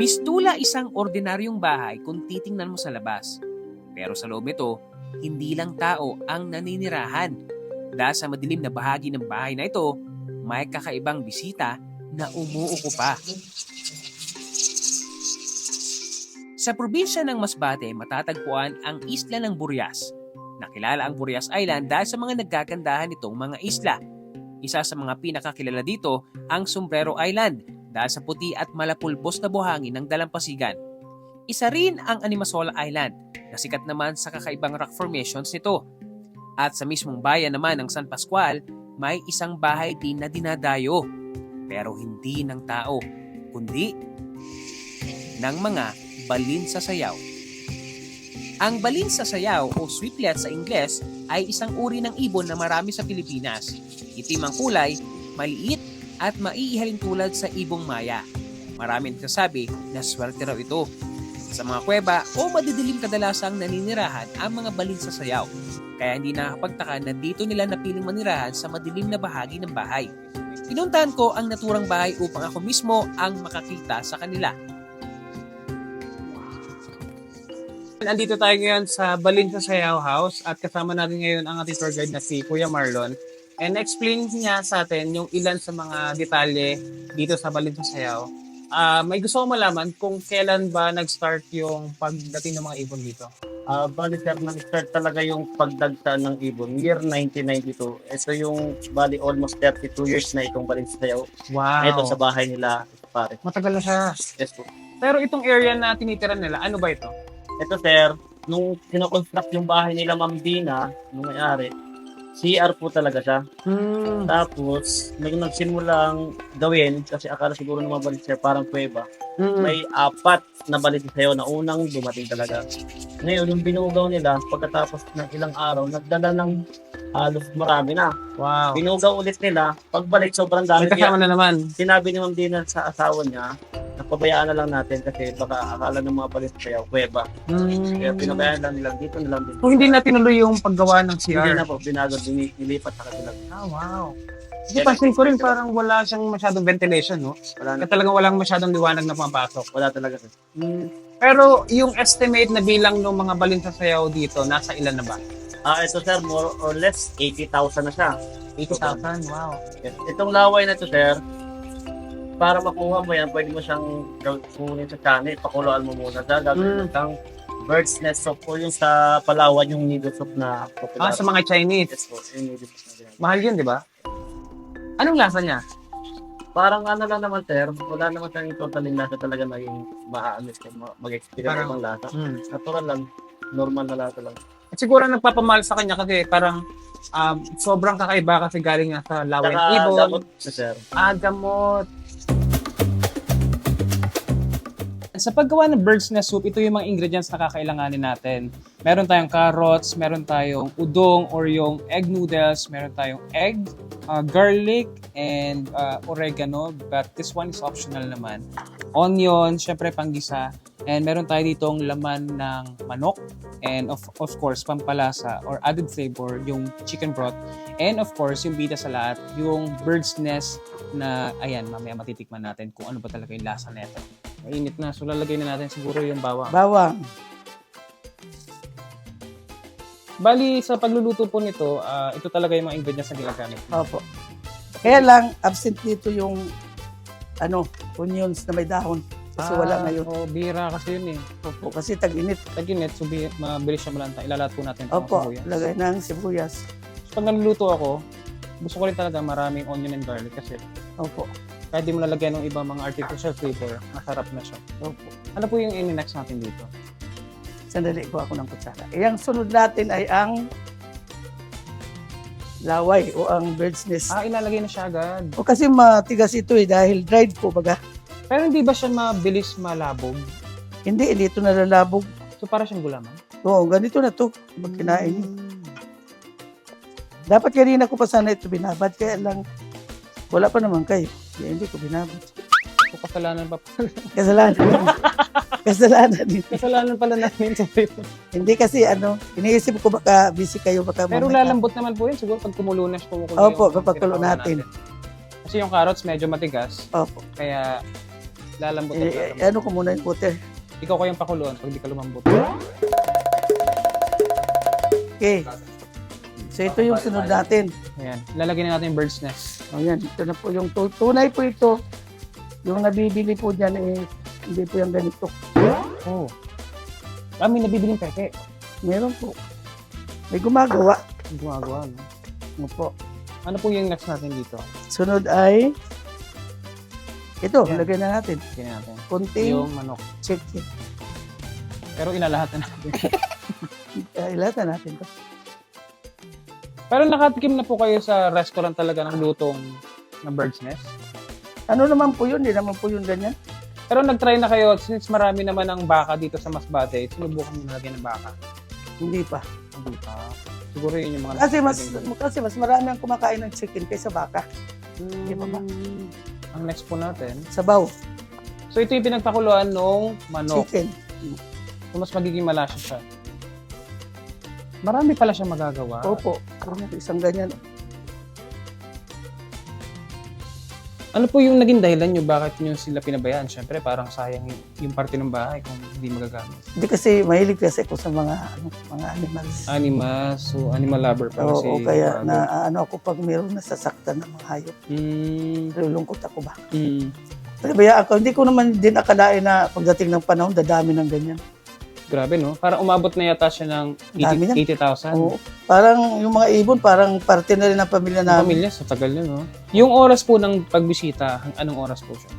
Mistula isang ordinaryong bahay kung titingnan mo sa labas. Pero sa loob nito, hindi lang tao ang naninirahan. Dahil sa madilim na bahagi ng bahay na ito, may kakaibang bisita na umuuko pa. Sa probinsya ng Masbate, matatagpuan ang isla ng Burias. Nakilala ang Burias Island dahil sa mga nagkagandahan nitong mga isla. Isa sa mga pinakakilala dito ang Sombrero Island dahil sa puti at malapulbos na buhangin ng dalampasigan. Isa rin ang Animasola Island na sikat naman sa kakaibang rock formations nito. At sa mismong bayan naman ng San Pascual, may isang bahay din na dinadayo. Pero hindi ng tao, kundi ng mga balin sa sayaw. Ang balin sa sayaw o sweetlet sa Ingles ay isang uri ng ibon na marami sa Pilipinas. Itim ang kulay, maliit at maiihalin tulad sa ibong maya. Marami nagsasabi na swerte raw ito. Sa mga kuweba o madidilim kadalasang naninirahan ang mga balin sa sayaw. Kaya hindi nakakapagtaka na dito nila napiling manirahan sa madilim na bahagi ng bahay. Pinuntahan ko ang naturang bahay upang ako mismo ang makakita sa kanila. Andito tayo ngayon sa Balin sa Sayaw House at kasama natin ngayon ang ating tour guide na si Kuya Marlon. And explain niya sa atin yung ilan sa mga detalye dito sa Balin sa Sayaw. Ah, may gusto ko malaman kung kailan ba nag-start yung pagdating ng mga ibon dito. Ah, bali sir, nag-start talaga yung pagdagta ng ibon. Year 1992. Ito yung bali almost 32 years na itong balin sa sayaw. Wow. Ito sa bahay nila, pare. Matagal na siya. Yes po. Pero itong area na tinitira nila, ano ba ito? Ito sir, nung kinoconstruct yung bahay nila Ma'am Dina, nung may-ari, CR po talaga siya. Hmm. Tapos, nung nagsimulang gawin, kasi akala siguro ng mga balin sir, parang kuweba, Mm. may apat na balin sa sayaw na unang dumating talaga. Ngayon, yung binugaw nila, pagkatapos ng ilang araw, nagdala ng halos marami na. Wow. Binugaw ulit nila, pagbalik sobrang May dami. kasama Kaya na naman. sinabi ni Ma'am Dina sa asawa niya, napabayaan na lang natin kasi baka akala ng mga palit kaya kuweba. Hmm. Kaya pinabayaan lang nila dito na lang din. Kung hindi na tinuloy yung paggawa ng CR. Hindi na po, binagod, bini- nilipat sa kanila. Ah, wow. Kasi pansin ko rin parang wala siyang masyadong ventilation, no? Wala na, talagang walang masyadong liwanag na pumapasok. wala talaga. sir. Pero yung estimate na bilang ng mga balin sa sayaw dito, nasa ilan na ba? Ah, ito sir, more or less 80,000 na siya. 80,000? Wow. Yes. Itong laway na to sir, para makuha mo yan, pwede mo siyang kunin sa channel, pakuluan mo muna. Dahil gagawin Mm. kang bird's nest soup o yung sa Palawan, yung needle soup na Ah, popular. sa mga Chinese. Yes po, yung needle soup na ginagawa. Mahal yun, di ba? Anong lasa niya? Parang ano lang naman sir, wala naman siyang totally lasa talaga maging maaamis ka, ma- mag-experience Parang- ng lasa. Hmm. Natural lang, normal na lasa lang. At siguro nagpapamahal sa kanya kasi parang um, sobrang kakaiba kasi galing nga sa Saka ibon. siya sir. Ah, gamot. Sa paggawa ng bird's nest soup, ito yung mga ingredients na kakailanganin natin. Meron tayong carrots, meron tayong udong or yung egg noodles, meron tayong egg, uh, garlic, and uh, oregano. But this one is optional naman. Onion, syempre panggisa. And meron tayo ditong laman ng manok. And of, of course, pampalasa or added flavor, yung chicken broth. And of course, yung bida sa lahat, yung bird's nest na, ayan, mamaya matitikman natin kung ano ba talaga yung lasa nito. Mainit na, so lalagay na natin siguro yung bawang. Bawang. Bali, sa pagluluto po nito, ah, ito talaga yung mga ingredients na ginagamit. Opo. Kaya lang, absent dito yung ano, onions na may dahon. Kasi wala ngayon. Oh, bira kasi yun eh. Opo, kasi tag-init. Tag-init, so bi- mabilis siya malanta. Ilalat po natin. itong Opo, sibuyas. lagay ng sibuyas. So, pag naluluto ako, gusto ko rin talaga maraming onion and garlic kasi Opo, di mo lalagyan ng ibang mga artificial flavor, masarap na siya. opo. Ano po yung ini-next natin dito? Sandali ko ako ng kutsara. Eh, ang sunod natin ay ang laway o ang bird's nest. Ah, ilalagay na siya agad. O kasi matigas ito eh dahil dried po baga. Pero hindi ba siya mabilis malabog? Hindi, hindi ito nalalabog. So, para siyang gulaman? Oo, ganito na to. Pag kinain. Dapat kanina ko pa sana ito binabad. Kaya lang, wala pa naman kayo. Kaya hindi ko binabad. So, kasalanan pa Kasalanan. Kasalanan din. Kasalanan pala namin. Sorry. Hindi kasi ano, iniisip ko baka busy kayo, baka Pero mamaya- lalambot naman po yun. Siguro pag kumulo na siya, kumukulo Opo, yung kapag kulo tinatawag natin. Kasi yung carrots medyo matigas. Opo. Kaya Lalambot at Eh, lalambot. eh, ano ko muna yung butter. Ikaw ko yung pakuluan pag di ka lumambot. Okay. So ito yung sunod natin. Ayan. Lalagyan na natin yung bird's nest. Ayan, ito na po yung tu- tunay po ito. Yung nabibili po dyan eh, hindi po yung ganito. Oh. Kami nabibiling peke. Meron po. May gumagawa. Gumagawa, no? Ano po. Ano po yung next natin dito? Sunod ay ito, Yan. lagyan na natin. Tingnan natin. Kunting Yung manok. chicken. Pero ilalahat na natin. Ilata natin to. Pero nakatikim na po kayo sa restaurant talaga ng lutong ng bird's nest? Ano naman po yun? Hindi naman po yun ganyan. Pero nag-try na kayo, since marami naman ang baka dito sa Masbate, sinubukan mo nalagyan ng baka. Hindi pa. Hindi pa. Siguro yun yung mga... Kasi mas kasi mas marami ang kumakain ng chicken kaysa baka. Di ba ba? Hmm. Ang next po natin. Sabaw, So ito yung pinagpakuluan nung manok. chicken. So mas magiging malasa siya. Marami pala siya magagawa. Opo. Ano, Isang ganyan. Ano po yung naging dahilan nyo? Bakit nyo sila pinabayaan? Siyempre, parang sayang yung parte ng bahay kung hindi magagamit. Hindi kasi mahilig kasi ako sa mga ano, mga animals. Animals, so animal lover pa Oo, si kaya Bago. na ano ako pag mayroong nasasaktan ng mga hayop. Mm, Nalulungkot ako ba? mm, Pero bayaan ako, hindi ko naman din akalain na pagdating ng panahon, dadami ng ganyan. Grabe, no? Parang umabot na yata siya ng Dami na. 80 80,000. Oo. Parang yung mga ibon, parang parte na rin ng pamilya Ang namin. pamilya, sa tagal yun, no? Yung oras po ng pagbisita, anong oras po siya?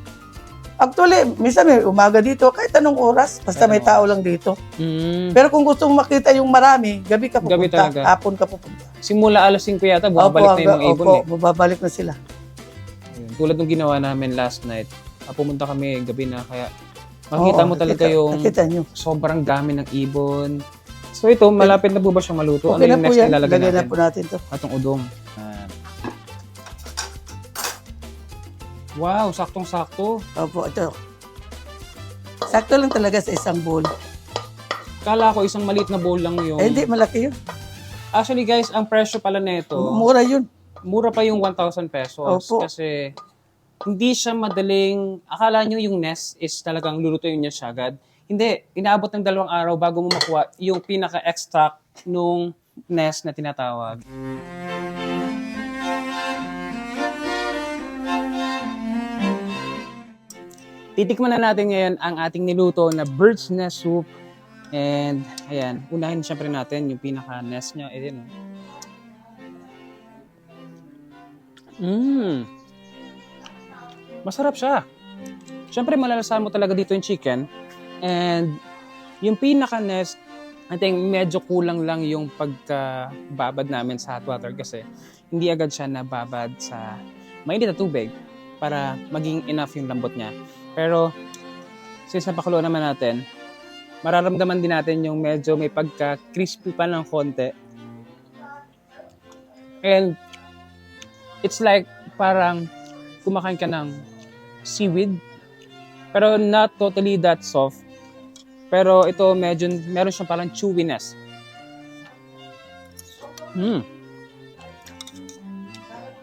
Actually, minsan may umaga dito, kahit anong oras, basta may anong tao lang dito. Mm, Pero kung gusto mong makita yung marami, gabi ka pupunta, Gabi talaga. hapon ka pupunta. simula alas 5 yata, bumabalik na yung mga ibon, opo, eh. bumabalik na sila. Ayun. Tulad ng ginawa namin last night, ah, pumunta kami gabi na, kaya makita Oo, mo talaga nakita- yung Nakita nyo. sobrang dami ng ibon. So ito, malapit na po ba siyang maluto? Okay ano na yung po next yan. na ilalagay Lagyan na natin? po natin to. Atong udong. Wow, saktong-sakto. Opo, ito. Sakto lang talaga sa isang bowl. Kala ko isang maliit na bowl lang yung... Eh, hindi, malaki yun. Actually guys, ang presyo pala nito, Mura yun. mura pa yung 1,000 pesos. Opo. Kasi hindi siya madaling, akala nyo yung nest is talagang lulutuin niya siya agad. Hindi, inaabot ng dalawang araw bago mo makuha yung pinaka-extract nung nest na tinatawag. Titikman na natin ngayon ang ating niluto na bird's nest soup. And, ayan, unahin syempre natin yung pinaka-nest niya. Ayan, oh. Mmm. Masarap siya. Siyempre, malalasahan mo talaga dito yung chicken. And, yung pinaka-nest, I think medyo kulang lang yung pagkababad namin sa hot water kasi hindi agad siya nababad sa mainit na tubig para maging enough yung lambot niya. Pero, since napakuluan naman natin, mararamdaman din natin yung medyo may pagka-crispy pa ng konti. And, it's like parang kumakain ka ng seaweed. Pero not totally that soft. Pero ito medyo, meron siyang parang chewiness. Hmm.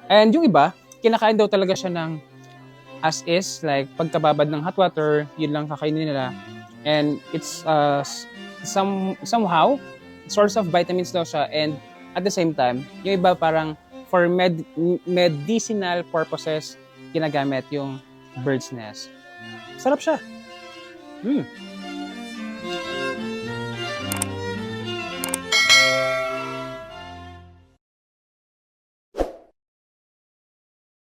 And yung iba, kinakain daw talaga siya ng as is, like pagkababad ng hot water, yun lang kakainin nila. And it's uh, some somehow source of vitamins daw siya and at the same time, yung iba parang for med medicinal purposes ginagamit yung bird's nest. Sarap siya. Hmm.